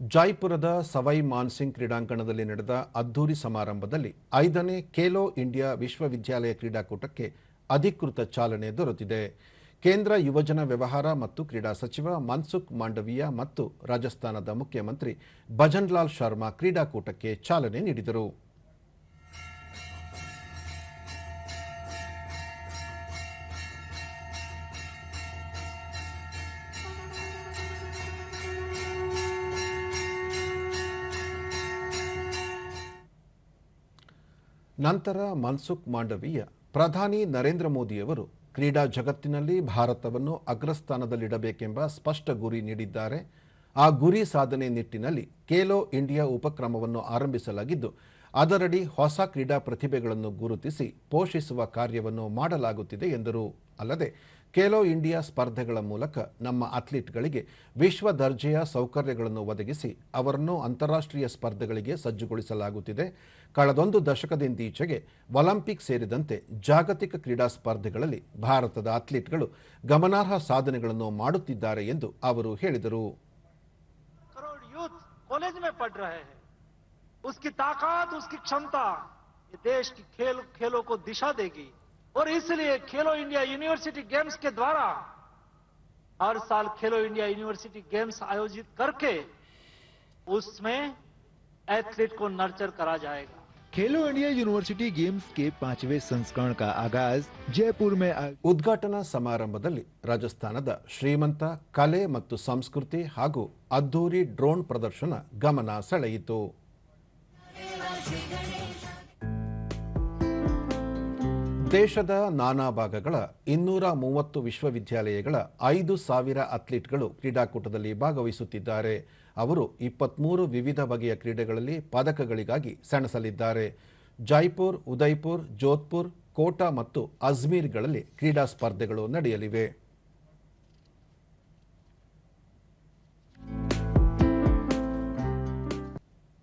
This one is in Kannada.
ಜೈಪುರದ ಸವೈ ಮಾನ್ಸಿಂಗ್ ಕ್ರೀಡಾಂಗಣದಲ್ಲಿ ನಡೆದ ಅದ್ದೂರಿ ಸಮಾರಂಭದಲ್ಲಿ ಐದನೇ ಖೇಲೋ ಇಂಡಿಯಾ ವಿಶ್ವವಿದ್ಯಾಲಯ ಕ್ರೀಡಾಕೂಟಕ್ಕೆ ಅಧಿಕೃತ ಚಾಲನೆ ದೊರೆತಿದೆ. ಕೇಂದ್ರ ಯುವಜನ ವ್ಯವಹಾರ ಮತ್ತು ಕ್ರೀಡಾ ಸಚಿವ ಮನ್ಸುಖ್ ಮಾಂಡವೀಯ ಮತ್ತು ರಾಜಸ್ಥಾನದ ಮುಖ್ಯಮಂತ್ರಿ ಭಜನ್ಲಾಲ್ ಶರ್ಮಾ ಕ್ರೀಡಾಕೂಟಕ್ಕೆ ಚಾಲನೆ ನೀಡಿದರು. ನಂತರ ಮನ್ಸುಖ್ ಮಾಂಡವೀಯ, ಪ್ರಧಾನಿ ನರೇಂದ್ರ ಮೋದಿಯವರು ಕ್ರೀಡಾ ಜಗತ್ತಿನಲ್ಲಿ ಭಾರತವನ್ನು ಅಗ್ರಸ್ಥಾನದಲ್ಲಿಡಬೇಕೆಂಬ ಸ್ಪಷ್ಟ ಗುರಿ ನೀಡಿದ್ದಾರೆ. ಆ ಗುರಿ ಸಾಧನೆ ನಿಟ್ಟಿನಲ್ಲಿ ಖೇಲೋ ಇಂಡಿಯಾ ಉಪಕ್ರಮವನ್ನು ಆರಂಭಿಸಲಾಗಿದ್ದು, ಅದರಡಿ ಹೊಸ ಕ್ರೀಡಾ ಪ್ರತಿಭೆಗಳನ್ನು ಗುರುತಿಸಿ ಪೋಷಿಸುವ ಕಾರ್ಯವನ್ನು ಮಾಡಲಾಗುತ್ತಿದೆ ಎಂದರು. ಅಲ್ಲದೆ ಖೇಲೋ ಇಂಡಿಯಾ ಸ್ಪರ್ಧೆಗಳ ಮೂಲಕ ನಮ್ಮ ಅಥ್ಲೀಟ್ಗಳಿಗೆ ವಿಶ್ವ ದರ್ಜೆಯ ಸೌಕರ್ಯಗಳನ್ನು ಒದಗಿಸಿ ಅವರನ್ನು ಅಂತಾರಾಷ್ಟ್ರೀಯ ಸ್ಪರ್ಧೆಗಳಿಗೆ ಸಜ್ಜುಗೊಳಿಸಲಾಗುತ್ತಿದೆ ಕಳೆದೊಂದು ದಶಕದಿಂದೀಚೆಗೆ ಒಲಿಂಪಿಕ್ ಸೇರಿದಂತೆ ಜಾಗತಿಕ ಕ್ರೀಡಾ ಸ್ಪರ್ಧೆಗಳಲ್ಲಿ ಭಾರತದ ಅಥ್ಲೀಟ್ಗಳು ಗಮನಾರ್ಹ ಸಾಧನೆಗಳನ್ನು ಮಾಡುತ್ತಿದ್ದಾರೆ ಎಂದು ಅವರು ಹೇಳಿದರು करोड़ यूथ कॉलेज में पढ़ रहे हैं उसकी ताकत उसकी क्षमता ये देश की खेल खेलों को दिशा देगी और इसलिए खेलो इंडिया यूनिवर्सिटी गेम्स के द्वारा हर साल खेलो इंडिया यूनिवर्सिटी गेम्स आयोजित करके उसमें एथलीट को नर्चर करा जाएगा खेलो इंडिया यूनिवर्सिटी गेम्स के पांचवें संस्करण का आगाज जयपुर में आ- ಉದ್ಘಾಟನಾ ಸಮಾರಂಭದಲ್ಲಿ ರಾಜಸ್ಥಾನದ ಶ್ರೀಮಂತ ಕಲೆ ಮತ್ತು ಸಂಸ್ಕೃತಿ ಹಾಗೂ ಅದ್ದೂರಿ ಡ್ರೋನ್ ಪ್ರದರ್ಶನ ಗಮನ ಸೆಳೆಯಿತು ದೇಶದ ನಾನಾ ಭಾಗಗಳ ಇನ್ನೂರ ಮೂವತ್ತು ವಿಶ್ವವಿದ್ಯಾಲಯಗಳ ಐದು ಸಾವಿರ ಅಥ್ಲೀಟ್ಗಳು ಕ್ರೀಡಾಕೂಟದಲ್ಲಿ ಭಾಗವಹಿಸುತ್ತಿದ್ದಾರೆ. ಅವರು ಇಪ್ಪತ್ಮೂರು ವಿವಿಧ ಬಗೆಯ ಕ್ರೀಡೆಗಳಲ್ಲಿ ಪದಕಗಳಿಗಾಗಿ ಸೆಣಸಲಿದ್ದಾರೆ. ಜೈಪುರ್ ಉದಯ್ಪುರ್ ಜೋಧ್ಪುರ್, ಕೋಟಾ ಮತ್ತು ಅಜ್ಮೀರ್ಗಳಲ್ಲಿ ಕ್ರೀಡಾ ಸ್ಪರ್ಧೆಗಳು ನಡೆಯಲಿವೆ.